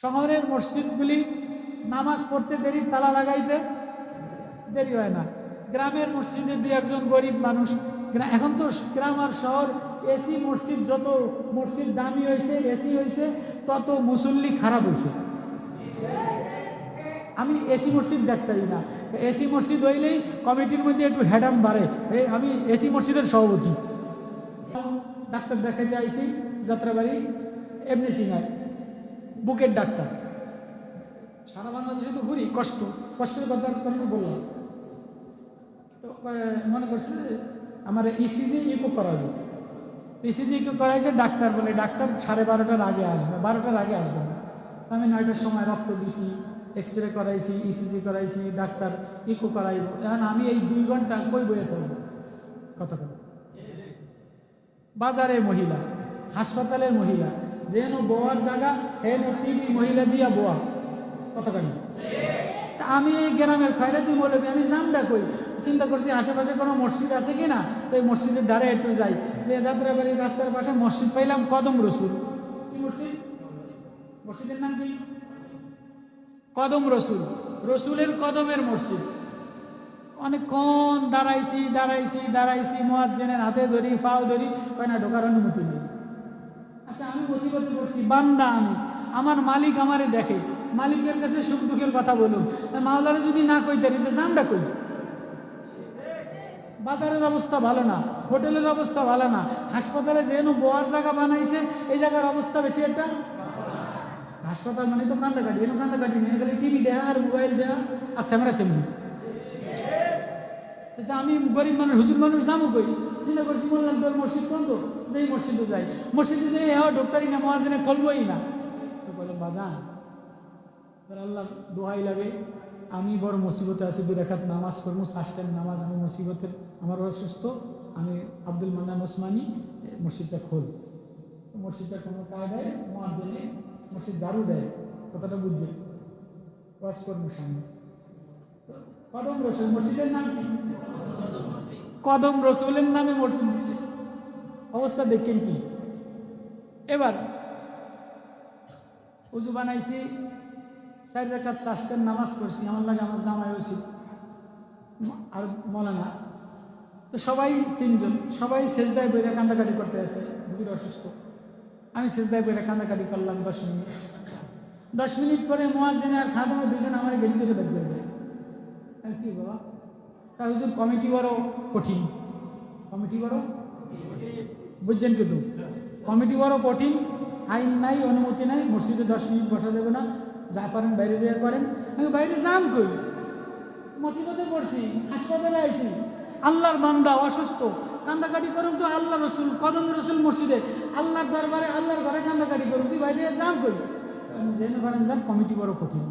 শহরের মসজিদগুলি নামাজ পড়তে দেরি, তালা লাগাইতে দেরি হয় না। গ্রামের মসজিদে দু একজন গরিব মানুষ। এখন তো গ্রাম আর শহর, এসি মসজিদ যত মসজিদ দামি হয়েছে, এসি হয়েছে, তত মুসল্লি খারাপ হয়েছে। আমি এসি মসজিদ দেখতাই না। এসি মসজিদ হইলেই কমিটির মধ্যে একটু হেডাম বাড়ে। এই আমি এসি মসজিদের সভাপতি। ডাক্তার দেখাইতে আইসি যাত্রাবাড়ি, এমনি সিংহায় বুকের ডাক্তার। সারা বাংলাদেশে তো ঘুরি কষ্ট। কষ্টের কথা আমি বললাম তো মনে করছে আমার ইসিজি ইকো করাবো। ইসিজি ইকো করাইছে, ডাক্তার বলে, ডাক্তার সাড়ে বারোটার আগে আসবে, বারোটার আগে আসবে আমি নয়টার সময় রক্ত দিছি এক্স রে করাইছি ইসিজি করাইছি, ডাক্তার ইকো করাইব। এখন আমি এই দুই ঘণ্টা কই বইয়ে থাকব কতক্ষণ বাজারে মহিলা, হাসপাতালের মহিলা যেন বোয়ার জায়গা, হেন টিভি মহিলা দিয়া বোয়া। কতখানি তা আমি এই গ্রামের খয়রাতি বলে আমি জানটা কই? চিন্তা করছি আশেপাশে কোনো মসজিদ আছে কি না? তো এই মসজিদের ধারে একটু যাই। যে যাত্রাবাড়ির রাস্তার পাশে মসজিদ পাইলাম, কদম রসুল। কি মসজিদ? মসজিদের নাম কি? কদম রসুল। রসুলের কদমের মসজিদ। অনেকক্ষণ দাঁড়াইছি দাঁড়াইছি দাঁড়াইছি, মোয়াজ্জেনের হাতে ধরি, পাও ধরি, কয় না, ঢোকার অনুমতি নেই। আচ্ছা আমি মুসিবতে পড়ছি। বান্দা আমি। আমার মালিক আমারে দেখে। মালিকের কাছে সুখ দুঃখের কথা বলুন মাওলারে যদি না কইতে রিতে জানটা কই? বাজারের অবস্থা ভালো না, হোটেলের অবস্থা ভালো না। হাসপাতালে যেন বোয়ার জায়গা বানাইছে, এই জায়গার অবস্থা বেশি একটা। হাসপাতাল মানে তো কান্দাকাটি, এনে কান্দাকাটি নেই। খালি টিভি দেয়া আর মোবাইল দেয়া আর ক্যামেরা সেমনি আমি গরিব মানুষ, হুজুর মানুষ যাব কই? চিন্তা করছি বললাম তোর মসজিদ কোন এই মসজিদে যাই। মসজিদে যাই হ্যাঁ ডক্টরই না মহাজনে খুলবই না। তো বললাম, বাজান, তোর আল্লাহ দোহাই লাগে। আমি বড় মুসিবতে আছি, দুই রেখাত নামাজ করব সাস্টেন নামাজ আমি মুসিবতের, আমার অসুস্থ, আমি আব্দুল মান্নান ওসমানি মসজিদটা খোল। মসজিদটা কোনো কায়দায়, মহাজনে মসজিদ ঝাড়ু দেয়, কথাটা বুঝছে। ওয়াজ করব সামনে। কদম রসুল, মসজিদের নাম কি? কদম রসুলের নামে মসজিদ দিছে। অবস্থা দেখেন কি? এবার উজু বানাইছি, চার রেখাত চাষটার নামাজ করছি আমার লাগে আমার জামাই উচিত। আর মলানা তো সবাই তিনজন, সবাই সেজদায় বইরে কান্দাকাটি করতে আছে, বুঝির অসুস্থ। আমি সেজদায় বইরে কান্দাকাটি করলাম দশ মিনিট। দশ মিনিট পরে মোয়াজিন আর খাদমে দুজন আমার গেলি করে বের দেয় আর কি বাবা? তা হুজুর কমিটি বড় কঠিন। কমিটি বড়? বুঝছেন কিন্তু কমিটি বড় কঠিন, আইন নাই, অনুমতি নাই, মসজিদে দশ মিনিট বসা যাবে না, যা পারেন বাইরে যেয়ে করেন। আমি বাইরে যাম কই? মসজিদে পড়ছি, হাসপাতালে আইছি। আল্লাহর বান্দা অসুস্থ, কান্দাকাটি করুন তো আল্লাহ রসুল, কদম রসুল মসজিদে। আল্লাহর দরবারে, আল্লাহর ঘরে কান্দাকাটি করুন, তুই বাইরে যাম কই? জেনে পারেন যান, কমিটি বড় কঠিন।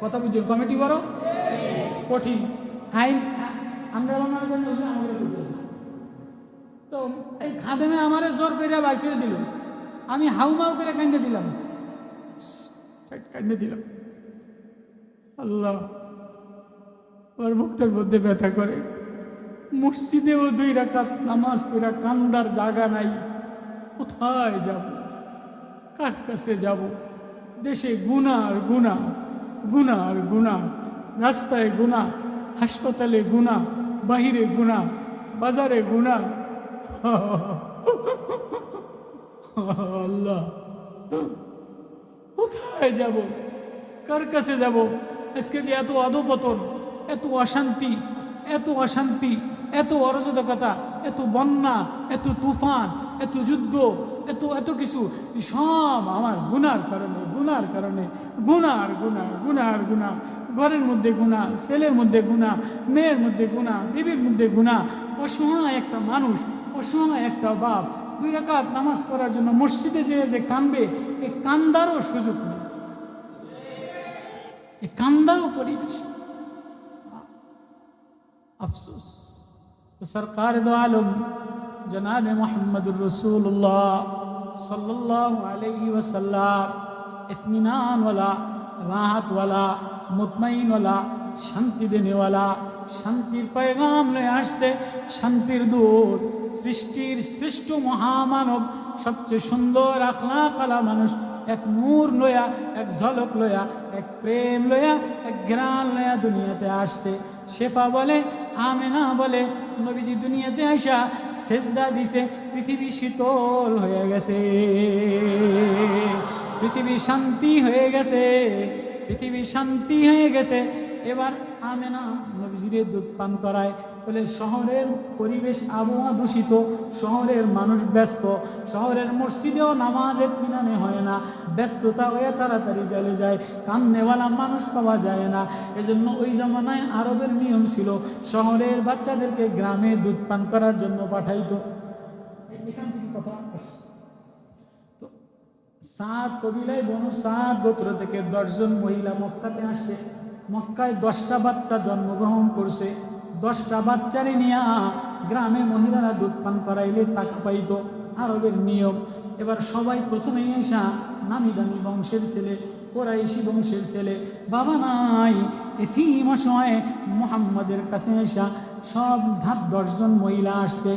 কথা বুঝছেন কমিটি বড়? কঠিন। আইন, আমরা মনে করেন। তো এই খাদেমে আমারে জোর করে বাইর করে দিল। আমি হাউমাউ করে কান্দে দিলাম। কান্দে দিলাম। আল্লাহ, ওর মুখটার মধ্যে ব্যথা করে। মসজিদেও দুই রাকাত নামাজ পড়া কান্দার জায়গা নাই। কোথায় যাব? কার কাছে যাব? দেশে গুণা আর গুণা গুণা আর গুণা। রাস্তায় গুণা, হাসপাতালে গুণা, বাহিরে গুণা, বাজারে গুণা। আল্লাহ। কোথায় যাব? কার কাছে যাব? আজকে যে এত অধপতন এত অশান্তি এত অশান্তি, এত অরাজকতা, এত বন্যা, এত তুফান, এত যুদ্ধ, এত এত কিছু, সব আমার গুনার কারণে গুনার কারণে। গুনার গুনা গুনার গুনা ঘরের মধ্যে গুনা ছেলের মধ্যে গুনা মেয়ের মধ্যে গুনা বিবির মধ্যে গুনা অসহায় একটা মানুষ, অসহায় একটা বাপ। দুই রাকাত নামাজ পড়ার জন্য মসজিদে যেয়ে যে কানবে এ কান্দারও সুযোগ নেই। এ কান্দারও পরিবেশ আফসোস। সরকার আলম, জনাবে মোহাম্মদুর রসুল্লাহ সাল্লাহ আলহি ওসাল্লাম ইতমিনানওয়ালা রাহাতওয়ালা মুতমাইনওয়ালা শান্তি দেনেওয়ালা শান্তির পয়গাম লয়ে আসছে, শান্তির দূত, সৃষ্টির সৃষ্ট মহামানব, সবচেয়ে সুন্দর আখলা কালা মানুষ, এক নূর লয়া, এক ঝলক লয়া, এক প্রেম লয়া, এক গ্রাম লয়া দুনিয়াতে আসছে। শেফা বলে, আমেনা বলে, নবীজি দুনিয়াতে আসা সেজদা দিছে, পৃথিবী শীতল হয়ে গেছে। পৃথিবী শান্তি হয়ে গেছে, পৃথিবী শান্তি হয়ে গেছে। এবার আমেনা নবীজিরে দুধ পান করায়, বলে শহরের পরিবেশ আবহাওয়া দূষিত, শহরের মানুষ ব্যস্ত, শহরের মসজিদেও নামাজের মিনানে হয় না, ব্যস্ততা হয়ে তাড়াতাড়ি চলে যায়, কান্নেওয়ালা মানুষ পাওয়া যায় না। এজন্য ওই জমানায় আরবের নিয়ম ছিল, শহরের বাচ্চাদেরকে গ্রামে দুধ পান করার জন্য পাঠাইত। এখান থেকে কথা সাত কবিলায় বনু সাত গোত্র থেকে দশজন মহিলা মক্কাতে আসছে মক্কায় দশটা বাচ্চা জন্মগ্রহণ করছে। দশটা বাচ্চারে নিয়ে গ্রামে মহিলারা দুধ পান করাইলে টাকা পাইতো, আরবের নিয়ম। এবার সবাই প্রথমেই এসা নামি দামি বংশের ছেলে, কোরাইশি বংশের ছেলে, বাবা নাই এথিম অসময়ে মোহাম্মদের কাছে এসা। সব ধাপ দশজন মহিলা আসছে।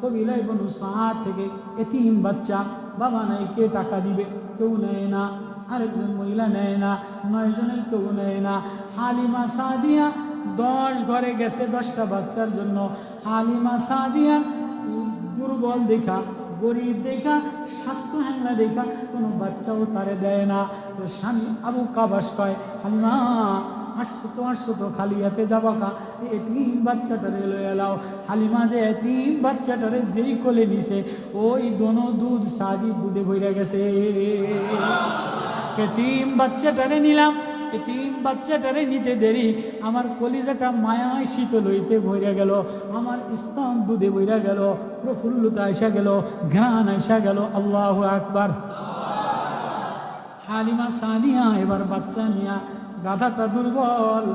কবিলায় বনু সাত থেকে এতিম বাচ্চা, বাবা নাই, কে টাকা দিবে? কেউ নেয় না আরেকজন মহিলা নেয় না নয়জনের কেউ নেয় না হালিমা সাদিয়া দশ ঘরে গেছে দশটা বাচ্চার জন্য হালিমা সাদিয়া দুর্বল দেখা গরিব দেখা স্বাস্থ্য হ্যাংলা দেখা কোনো বাচ্চাও তারে দেয় না তো স্বামী আবু কাবাস কয় হালিমা আসতো তো আসতো তো, খালি হাতে যাবা কা? এতিম বাচ্চাটারে লয়ে এলাও। হালিমা যে এতিম বাচ্চাটারে যেই কোলে নিছে, ওই দোনো দুধ সাদি দুধে ভইরা গেছে। এতিম বাচ্চাটারে নিলাম এতিম বাচ্চাটারে নিতে দেরি। আমার কলিজাটা মায়ায় শীতল হইতে ভইরা গেল, আমার স্তন দুধে বইরা গেল, প্রফুল্লতা আসা গেল, ঘ্রাণ আসা গেল, আল্লাহ আকবার। হালিমা সানিয়া এবার বাচ্চা নিয়া গাধাটা দুর্বল।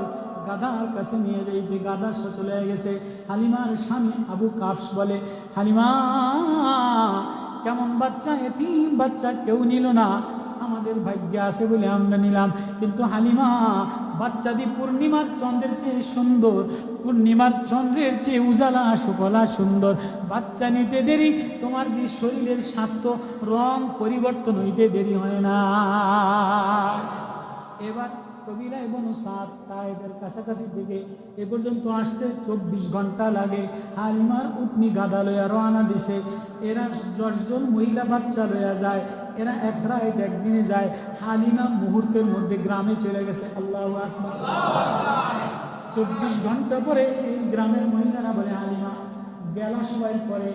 গাধার কাছে নিয়ে যাইতে গাধা চলে গেছে। হালিমার স্বামী আবু কাফস বলে, হালিমা, কেমন বাচ্চা, এতিম বাচ্চা কেউ নিল না? আমাদের ভাগ্য আছে বলে আমরা নিলাম। কিন্তু হালিমা, বাচ্চা দি পূর্ণিমার চন্দ্রের চেয়ে সুন্দর। পূর্ণিমার চন্দ্রের চেয়ে উজালা, সুফলা, সুন্দর। বাচ্চা নিতে দেরি, তোমার দি শরীরের স্বাস্থ্য রং পরিবর্তন হইতে দেরি হয় না। এবার কবিরা এবং সাত তাইদের কাছাকাছি থেকে এ পর্যন্ত আসতে চব্বিশ ঘণ্টা লাগে। হালিমার উটনি গাদা লইয়া রওনা দিছে। এরা দশজন মহিলা বাচ্চা লইয়া যায়। এরা এক রাত একদিনে যায়। হালিমা মুহূর্তের মধ্যে গ্রামে চলে গেছে। আল্লাহ চব্বিশ ঘণ্টা পরে এই গ্রামের মহিলারা বলে, হালিমা, বেলা সবাই পরে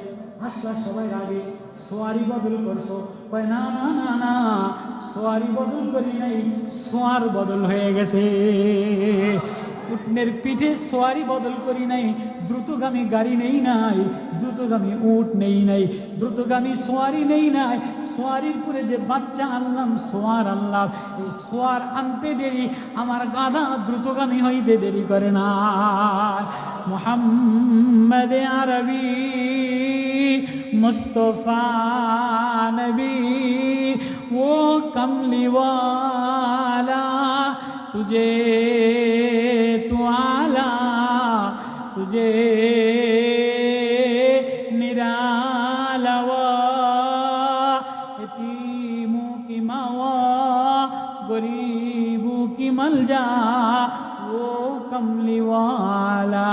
আসলা সবাই আগে সোয়ারি বদল করছ। কয়, না না না না, সোয়ারি বদল করি নাই, সোয়ার বদল হয়ে গেছে। উটনের পিঠে সোয়ারি বদল করি নাই, দ্রুতগামী গাড়ি নেই নাই, দ্রুতগামী উট নেই নাই, দ্রুতগামী সোয়ারি নেই নাই, সোয়ারির পরে যে বাচ্চা আনলাম, সোয়ার আনলাম, এই সোয়ার আনতে দেরি, আমার গাধা দ্রুতগামী হইতে দেরি করে না। মোহাম্মদ আরবি मुस्तफ़ा नबी, वो कमली वाला, तुझे तू आला, तुझे निराला यतीमों की वो कमली वाला।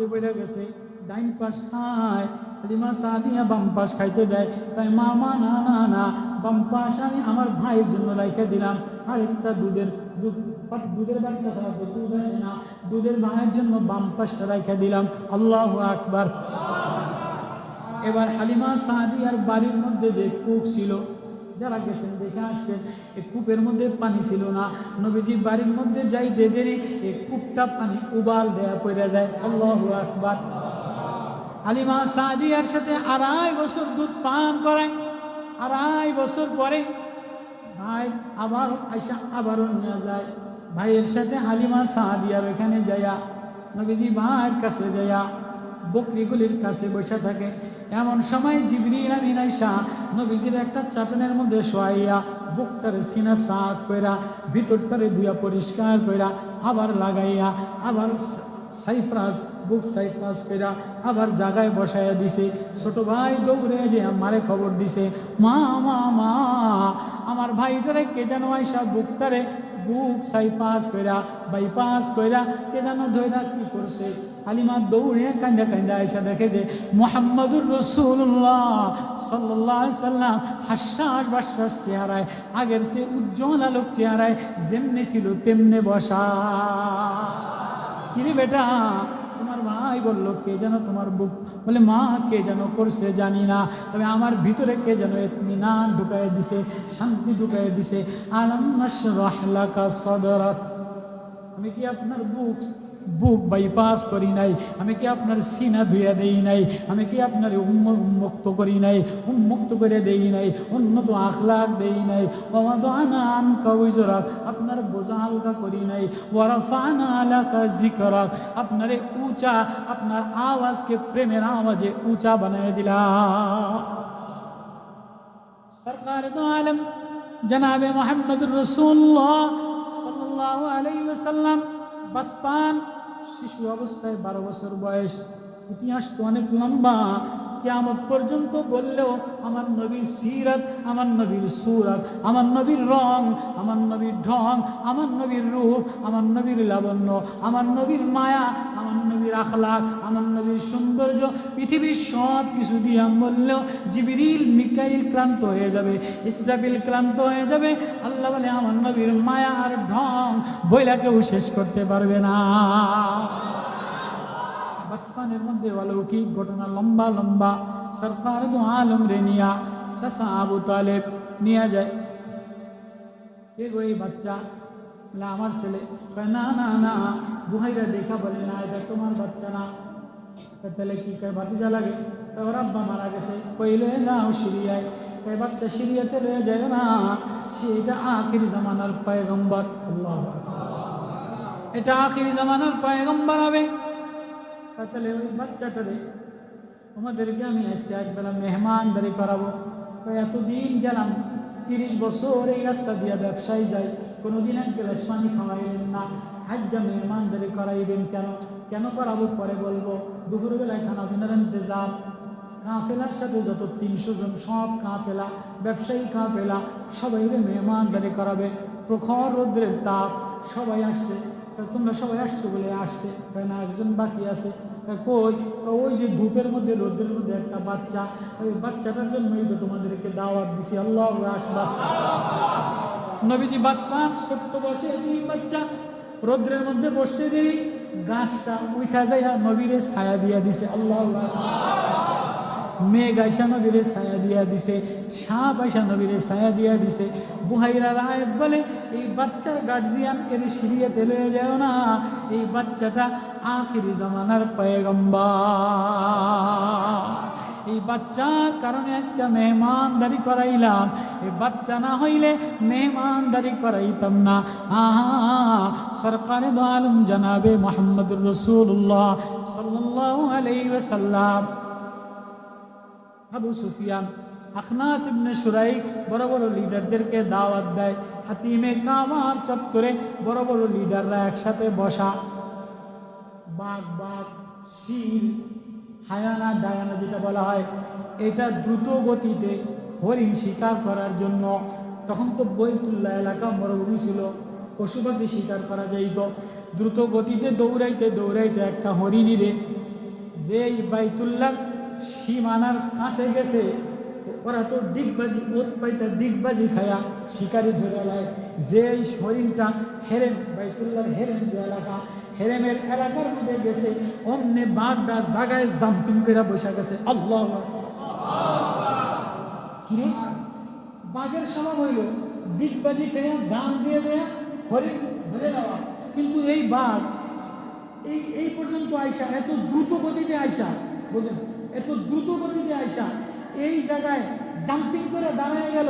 দুধে বইরা গেছে, ডাইন পাশ খায় হালিমা সাদিয়া বাম পাশ খাইতে দেয়। তাই মামা না না না, বাম পাশ আমি আমার ভাইয়ের জন্য রাইখে দিলাম। আরেকটা দুধের দুধ দুধের বাচ্চা ছাড়া তো দুধ আসে না। দুধের ভাইয়ের জন্য বাম পাশটা রাইখে দিলাম। আল্লাহ আকবার। এবার হালিমা সাদিয়ার বাড়ির মধ্যে যে কূপ ছিল যারা গেছেন, দেখে আসছেন এই কূপের মধ্যে পানি ছিল না। নবীজি বাড়ির মধ্যে যাইতে দেরি এই কূপটা পানি উবাল দেয়া পড়ে যায়। আল্লাহ আকবার। হালিমা সাদিয়ার সাথে আড়াই বছর দুধ পান করায় আড়াই বছর পরে ভাই আবার আইসা আবারও নিয়ে যায়। ভাইয়ের সাথে হালিমা সাদিয়ার ওখানে যাইয়া, নবীজি ভাইয়ের কাছে যাইয়া বকরিগুলির কাছে বসে থাকে। এমন সময় জিবরিল আমিন আইসা নবীজির একটা চাটনের মধ্যে শোয়াইয়া বুকটারে সিনা সাফ কইরা, ভিতরটারে ধুয়া পরিষ্কার কইরা, আবার লাগাইয়া, আবার সাইফ্রাস বুক সাইফ্রাস কইরা আবার জায়গায় বসাইয়া দিছে। ছোট ভাই দৌড়ে যে আমারে খবর দিছে, মা মা মা, আমার ভাইটারে কে যেন আইসা বুকটারে বুক সাই পাস কইরা, বাইপাস কইরা, কে যেন ধইরা কি করছে? হালিমা দৌড়ে কান্দা কান্দা আইসা দেখে যে মোহাম্মদুর রসুল্লাহ সাল্লাহ সাল্লাম হাস্যাস বাশ্বাস চেহারায়, আগের চেয়ে উজ্জ্বল আলোক চেহারায় যেমনি ছিল তেমনে বসা। কিরে বেটা, তোমার ভাই বলল, কে যেন তোমার বুক? বলে, মা, কে যেন করছে জানি না। তবে আমার ভিতরে কে যেন না ঢুকাই দিছে, শান্তি ঢুকাই দিছে। আলাম নাশরাহলাকা সদরাক? আমি কি আপনার বুক বুক বাইপাস করি নাই, আমি কি আপনার সিনা ধুইয়া দেই নাই, আমি কি আপনার উন্ম- উন্মুক্ত করি নাই, উন্মুক্ত করে দেই নাই, উন্নত আখলাক দেই নাই ওয়াদানা আনকা উজরাক আপনার বোঝা হালকা করি নাই, ওয়ারাফানা আলাকা জিকরাক আপনারে উঁচা, আপনার আওয়াজকে প্রেমের আওয়াজে উঁচা বানিয়ে দিলাম। সরকার দো আলম, জনাবে মোহাম্মদুর রসুল্লাহ, সাল্লাল্লাহু আলাইহি ওয়াসাল্লাম। বাসপান শিশু অবস্থায় বারো বছর বয়স। ইতিহাস তো অনেক লম্বা। কেমন পর্যন্ত বললেও আমার নবীর সিরাত আমার নবীর সুরাত আমার নবীর রং আমার নবীর ঢং আমার নবীর রূপ আমার নবীর লাবণ্য আমার নবীর মায়া আমার নবীর আখলাক আমার নবীর সৌন্দর্য পৃথিবীর সব কিছু দিয়ে বললেও জিবিরিল মিকাইল ক্লান্ত হয়ে যাবে ইসরাফিল ক্লান্ত হয়ে যাবে আল্লাহ বলে আমার নবীর মায়া আর ঢং বইলাকেও শেষ করতে পারবে না বাসপানের মধ্যে অলৌকিক ঘটনা লম্বা লম্বা। সরকার দু আলম রে নিয়া, চাষা আবু তালেব নিয়ে যায়। কে গো এই বাচ্চা? বলে, আমার ছেলে। না না না, বুহাইরা দেখা বলে না, এটা তোমার বাচ্চা না। তাহলে কি? কয়, ভাতিজা লাগে। ওর আব্বা মারা গেছে। কইলে যাও সিরিয়ায়। কয়, বাচ্চা সিরিয়াতে লয়ে যায় না। সে এটা আখির জামানার পয়গম্বর। আল্লাহ এটা আখির জামানার পয়গম্বর হবে। তাহলে ওই বাচ্চাটারে তোমাদেরকে আমি আজকে একবেলা মেহমানদারি করাবো এতদিন গেলাম, তিরিশ বছর এই রাস্তা দিয়ে ব্যবসায়ী যাই, কোনোদিন এক গ্লাস পানি খাওয়াইলেন না। আজকে মেহমানদারি করাইবেন কেন? কেন করাবো পরে বলব, দুপুরবেলায় খানা পিনার ইন্তজাম। কাফেলার সাথে যত তিনশো জন, সব কাফেলা, ব্যবসায়ী কাফেলা, সবাই মেহমান মেহমানদারি করাবে। প্রখর রৌদ্রের তাপ, সবাই আসছে। তোমরা সবাই আসছো বলে আসছে। না? একজন বাকি আছে। কই? ওই যে ধূপের মধ্যে, রোদ্রের মধ্যে একটা বাচ্চা, ওই বাচ্চাটার জন্যই তো তোমাদেরকে দাওয়াত দিছি। আল্লাহ আকবার। নবীজি বাঁচপান ছোট্ট বসে বাচ্চা রোদ্রের মধ্যে বসতে দেরি গাছটা উঠা যায় আর নবীরে ছায়া দিয়া দিছে। আল্লাহ মেঘ আইসা নবীরে ছায়া দিয়া দিছে, সাপ আইসা নবীরে ছায়া দিয়া দিছে। বুহাইরা রায় বলে, এই বাচ্চার গার্জিয়ান এর সিরিয়াতে লয়ে যায় না। এই বাচ্চাটা আখিরি জামানার পয়গম্বর। এই বাচ্চার কারণে আজকে মেহমানদারি করাইলাম। এই বাচ্চা না হইলে মেহমানদারি করাইতাম না। আহা, সরকারে দো আলম জানাবে মোহাম্মদুর রসুল্লাহ ওয়াসাল্লাম। আবু সুফিয়ান, আখনাস ইবনে সুরাই বড় বড় লিডারদেরকে দাওয়াত দেয়। হাতিমে কামার চত্বরে বড় বড় লিডাররা একসাথে বসা। বাঘ বাঘ, শিল, হায়ানা, ডায়ানা যেটা বলা হয়, এটা দ্রুত গতিতে হরিণ শিকার করার জন্য। তখন তো বইতুল্লাহ এলাকা মরুভূমি ছিল পশু পাখি শিকার করা যাইত। দ্রুত গতিতে দৌড়াইতে দৌড়াইতে একটা হরিণীরে যেই বাইতুল্লাহ সীমানার কাছে গেছে ওরা তো ডিগবাজি, ওত পাইতা ডিগবাজি খায়া শিকারি ধরে লায়। যে এই হরিণটা হেরেম বাইতুল্লার হেরেম যে এলাকা হেরেমের এলাকার মধ্যে গেছে, অন্য বাঘটা জাগায় জাম্পিং করে বসে গেছে। আল্লাহ বাঘের স্বভাব হইল। ডিগবাজি খেয়ে জাম দিয়ে দেয়া, হরিণ ধরে নেওয়া কিন্তু এই বাঘ, এই এই পর্যন্ত আইসা, এত দ্রুত গতিতে আইসা, বুঝলেন? এত দ্রুত গতিতে আইসা, এই জায়গায় জাম্পিং করে দাঁড়ায় গেল।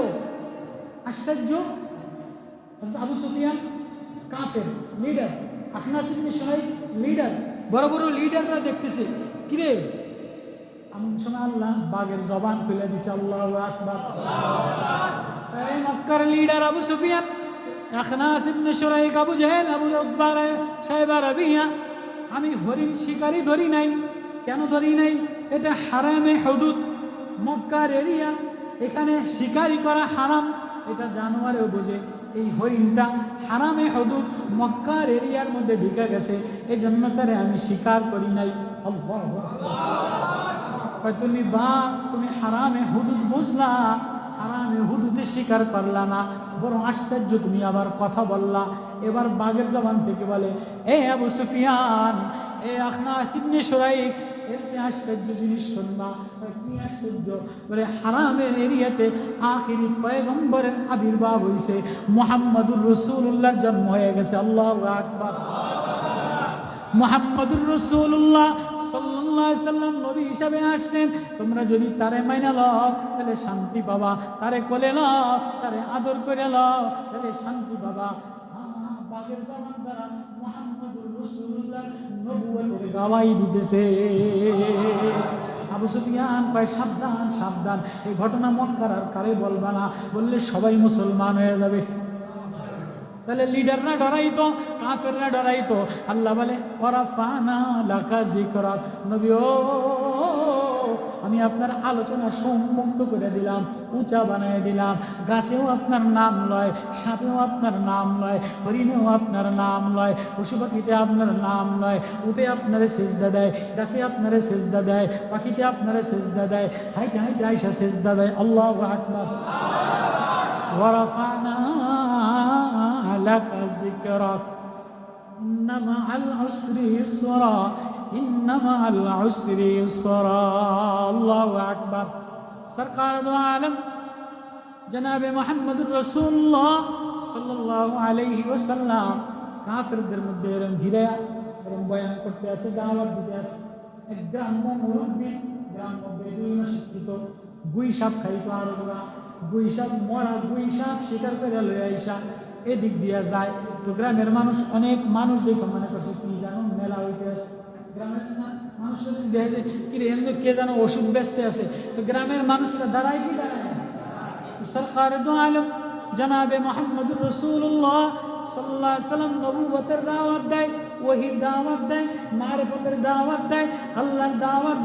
আশ্চর্য? আবু সুফিয়ান কাফের leader Akhnas ibn Suhaib leader বড় বড় লিডাররা দেখতেছে। কিরে এমন সময় আল্লাহ বাঘের জবান খুলে দিছে, আল্লাহ আকবার। মক্কার leader Abu Sufyan, Akhnas ibn Shuraiq Abu Jahl, Abu Akbar সাহেব রাবিয়া আমি হরিণ শিকারি ধরি নাই। কেন ধরি নাই? এটা হারামে হদুদ। মক্কার এরিয়া এখানে শিকারি করা হারাম। এটা জানোয়ারেও বোঝে। এই হরিণটা হারামে হদুদ মক্কার এরিয়ার মধ্যে ঢুকে গেছে। এই জন্য তারে আমি স্বীকার করি নাই। তুমি বা তুমি হারামে হুদুদ বুঝলা? হারামে হুদুদে স্বীকার করলা না। বরং আশ্চর্য তুমি আবার কথা বললা। এবার বাঘের জবান থেকে বলে, এ আবু সুফিয়ান, এ আখনা চিমনি সরাই এর সে আশ্চর্য জিনিস শুনবা কি আশ্চর্য। বলে, হারামের এরিয়াতে আখিরি পয়গম্বরের আবির্ভাব হইছে। মোহাম্মদুর রসুল্লাহর জন্ম হয়ে গেছে, আল্লাহ আকবার। মোহাম্মদুর রসুল্লাহ সাল্লাহ সাল্লাম নবী হিসাবে আসছেন। তোমরা যদি তারে মাইনা লও, তাহলে শান্তি পাবা। তারে কোলে লও, তারে আদর করে লও, তাহলে শান্তি পাবা। বাগের জবান দ্বারা নবুয়তের গাওয়াই দিতেছে। আবু সুফিয়ান কয়, সাবধান সাবধান, এই ঘটনা মক্কার আর কারে বলবা না। বললে সবাই মুসলমান হয়ে যাবে। তাহলে লিডাররা ডরাইতো, কাফেররা ডরাইতো। আল্লাহ বলে ওরা ফানা লাকা জিকরা নবী, ও আমি আপনার আলোচনা সম্মুক্ত করে দিলাম উঁচা বানিয়ে দিলাম গাছেও আপনার নাম লয় সাপেও আপনার নাম লয় হরিণেও আপনার নাম লয় পশু পাখিতে আপনার নাম লয় উঠে আপনারে সেজদা দেয় গাছে আপনারে সেজদা দেয় পাখিতে আপনারে সেজদা দেয় হাইটে হাইটে আইসা সেজদা দেয় আল্লাহ আকবার ورفعنا لك ذكرك إن مع العسر يسرا সরকার জনাবে রসুল্লাহ কাফেরদের মধ্যে এরম বয়ান করতে আসে দিতে শিক্ষিত মরা শিকার করে এদিক দিয়া যায়। তো গ্রামের মানুষ, অনেক মানুষ দেখো মনে করছে, কি জানো, মেলা হইতে আছে গ্রামের মানুষরা যদি দেখেছে কি রে এখানে যে কে যেন ওষুধ বেচতে আছে। তো গ্রামের মানুষরা দাঁড়ায় কি দাঁড়ায়? সরকার দো আলম জনাবে মোহাম্মদুর রসুল্লাহ সাল্লাহ দাওয়াত দেয়, ওহির দাওয়াত দেয় দেয়, আল্লাহর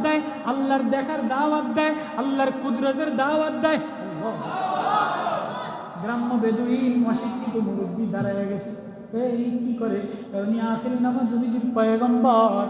দেয়, আল্লাহর দেখার দাওয়াত দেয়, আল্লাহর কুদরতের দাওয়াত দেয়। গ্রাম্য বেদুইন অশিক্ষিত মুরব্বী দাঁড়ায় গেছে। এই কি করে? উনি আখেরি নামাজ জমিজির পয়গম্বর।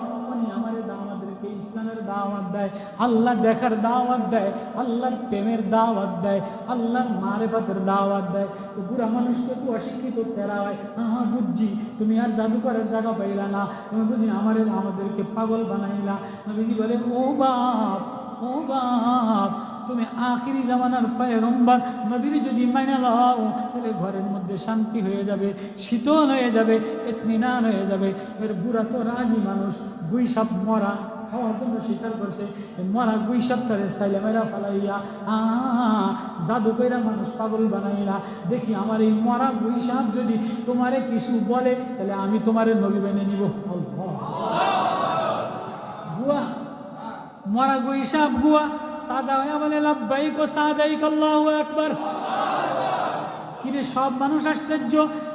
আমাদেরকে ইসলামের দাওয়াত দেয় আল্লাহ দেখার দাওয়াত দেয়, আল্লাহর প্রেমের দাওয়াত দেয়, আল্লাহর মারেফাতের দাওয়াত দেয়। তো বুড়া মানুষকে একটু অশিক্ষিত তেরা হয়। হ্যাঁ বুঝছি, তুমি আর জাদুকরের জায়গা পাইলা না। তুমি বুঝি আমার আমাদেরকে পাগল বানাইলা। নবীজি বলে ও বাপ ও বাপ, তুমি আখিরি জামানার পয়গম্বর। নবীর যদি মাইনা লও, তাহলে ঘরের মধ্যে শান্তি হয়ে যাবে, শীতল হয়ে যাবে এতমিনান হয়ে যাবে। এর বুড়া তো রাগী মানুষ গুই মরা। খাওয়ার জন্য স্বীকার করছে। মরা গুই সাপটারে সাইলে মেরা ফালাইয়া জাদু কইরা মানুষ পাগল বানাইলা দেখি আমার এই মরা গুই সাপ যদি তোমারে কিছু বলে, তাহলে আমি তোমারে নবী বেনে নিব। গুয়া মরা গুই সাপ গুয়া তাজা হয়ে বলে লাভবাইক ও সাদাইক আল্লাহু আকবার। কিরে, সব মানুষ আশ্চর্য।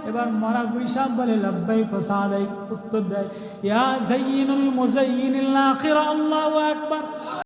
এবার মরা গুই সাপ বলে লাভবাইক ও সাদাইক উত্তর দেয়। ইয়া জাইয়িনুল মুজাইয়িনিল আখিরা, আল্লাহু আকবার।